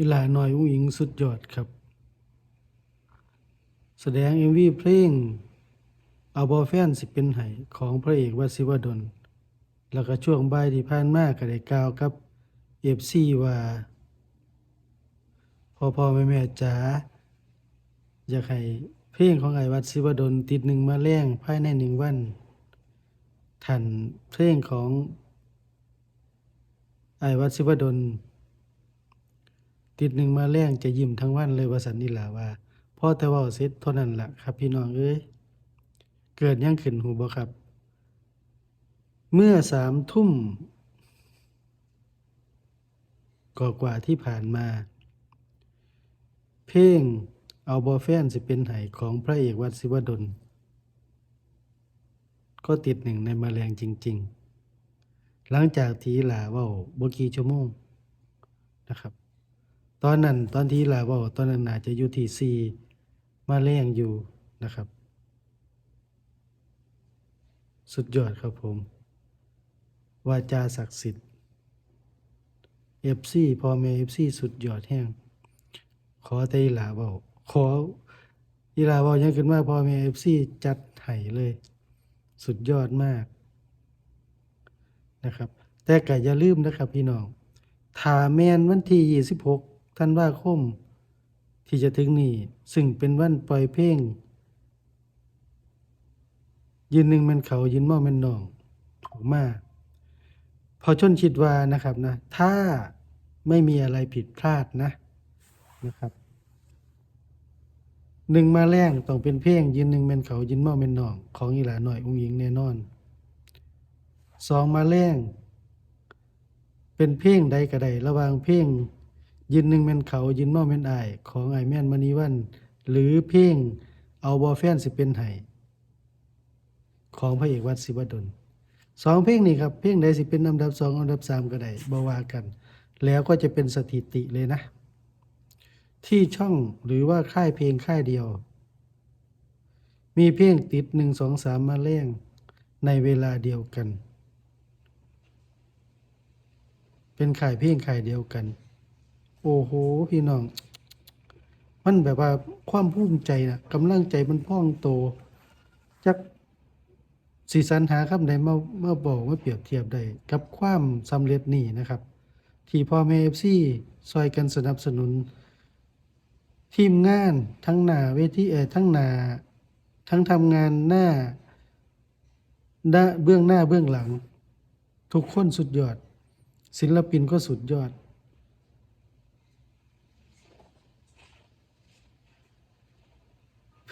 อีหลาหน้อยอุ้งอิงสุดยอดครับ แสดง MV เพลงเอาบอแฟนสิเป็นไห้ของพระเอกวสิวดลแล้วก็ช่วงบ่ายที่ผ่านมาก็ได้กล่าวกับเอฟซีว่าพ่อพ่อแม่แม่จ๋าอยากให้เพลงของไอ้วัดศิวดลติดหนึ่งมาแรงภายในหนึ่งวันทันเพลงของไอ้วัดศิวดล ติดหนึ่งมาแรงจะยิ้มทั้งวันเลยว่าสันนี่ล่ะว่าพ่อแต่ว่าเสร็จเท่านั้นล่ะครับ พี่น้องเอ้ยเกิดยังขึ้นหูบ่ครับ เมื่อสามทุ่มกกว่าที่ผ่านมา เพลงเอาบอแฟนสิเป็นไห้ของพระเอกวัดศิวดลก็ติดหนึ่งในมาแรงจริง ๆ หลังจากทีหลาว่าบกี่ชั่วโมงนะครับ ตอนนั้นตอนที่ลาเว่าตอนนั้นอาจจะอยู่ที่ซีมาแรงอยู่นะครับ สุดยอดครับผมวาจาศักดิ์สิทธิ์เอฟซีพอแม่เอฟซีสุดยอดแห้งขอแต่อีลาเบาขออีลาเบายังขึ้นมาพอแม่เอฟซีจัดไห้เลย สุดยอดมากนะครับ แต่ก็อย่าลืมนะครับพี่น้องถ้าแมนวันที่26 ธันวาคมที่จะถึงนี้ซึ่งเป็นวันปล่อยเพลงยืนหนึ่งแมันเขายืนม้อแมันนองออกมาพอชนคิดว่านะครับนะ ถ้าไม่มีอะไรผิดพลาดนะนะครับหนึ่งมาแรงต้องเป็นเพลงยืนหนึ่งแมันเขายืนหม้อแมนนอง ของอีหลาหน่อยอุ้งยิงแน่นอนสองมาแรงเป็นเพลงใดก็ไดระหว่างเพลง ยืนหนึ่งแม่นเขายืนหม้อแม่นอาย ของไอแม่นมณีวัน หรือเพลงเอาบอแฟนสิเป็นไห้ของพระเอกวัดศิวดลสองเพลงนี้ครับเพลงใดสิเป็นอันดับสองอันดับสามก็ได้บว่ากัน แล้วก็จะเป็นสถิติเลยนะ ที่ช่องหรือว่าค่ายเพลงค่ายเดียว มีเพลงติดหนึ่งสองสามมาแรงในเวลาเดียวกัน เป็นค่ายเพลงค่ายเดียวกัน โอ้โห พี่น้อง มันแบบว่าความภูมิใจนะกำลังใจมันพ่องโตจักสีสันหาคำใดมามาบอกมาเปรียบเทียบได้กับความสำเร็จนี่นะครับ ที่พ่อแม่เอฟซีซอยกันสนับสนุน ทีมงานทั้งหน้าเวทีเออทั้งหน้าทั้งทำงานหน้าหน้าเบื้องหน้าเบื้องหลัง ทุกคนสุดยอด ศิลปินก็สุดยอด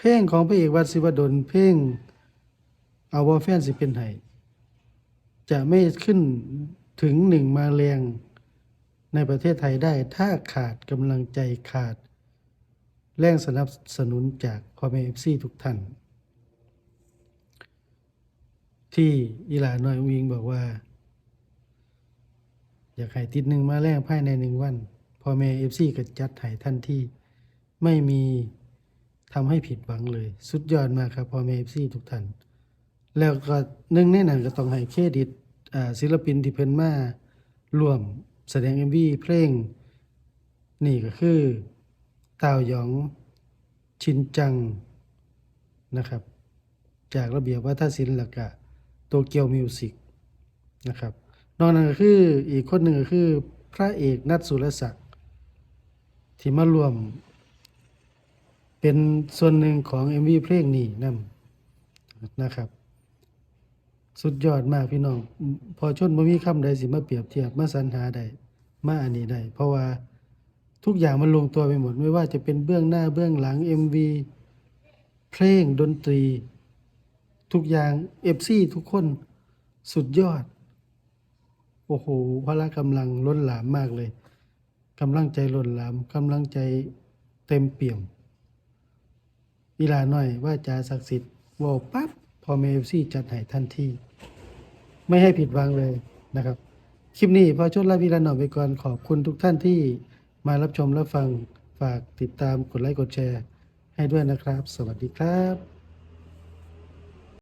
เพลงของพระเอกวัดศิวดลเพลงเอาว่าแฟนสิเป็นไห้จะไม่ขึ้นถึงหนึ่งมาแรงในประเทศไทยได้ถ้าขาดกำลังใจขาด แรงสนับสนุนจากพ่อม่เอฟซีทุกท่าน ที่อีหลาน้อยวิงบอกว่า อยากให้ติดหนึ่งมาแรงภายในหนึ่งวันพอแม่เอฟซีก็จัดให้ทันที่ไม่มี ทำให้ผิดหวังเลย สุดยอดมากครับพ่อแม่เอฟซีทุกท่าน แล้วก็หนึ่งในนั้นก็ต้องให้เครดิตศิลปินที่เพิ่นมาร่วมแสดง MV เพลง นี่ก็คือตาวหยองชินจังนะครับ จากระเบียบวัฒนศิลป์แล้วก็โตเกียวมิวสิกนะครับ นอกนั้นก็คืออีกคนหนึ่งก็คือพระเอกนัทสุรศักดิ์ที่มารวม เป็นส่วนหนึ่งของ MV เพลงนี้นํนะครับ สุดยอดมากพี่น้อง พอชนบ่มีคำใดสิมาเปรียบเทียบมาสรรหาได้มาอันนี้ได้เพราะว่าทุกอย่างมันลงตัวไปหมด ไม่ว่าจะเป็นเบื้องหน้าเบื้องหลัง MV เพลงดนตรี ทุกอย่าง FC ทุกคนสุดยอด โอ้โหพละกำลังล้นหลามมากเลยกำลังใจล้นหลามกำลังใจเต็มเปี่ยม อีหลาหน่อยว่าจาศักดิ์สิทธิ์เว่าปั๊บพอเมฟซี่จัดให้ทันทีไม่ให้ผิดหวังเลยนะครับ คลิปนี้พอชดลาพีลาหน่อยไปก่อนขอบคุณทุกท่านที่มารับชมรับฟังฝากติดตามกดไลค์กดแชร์ ให้ด้วยนะครับ สวัสดีครับ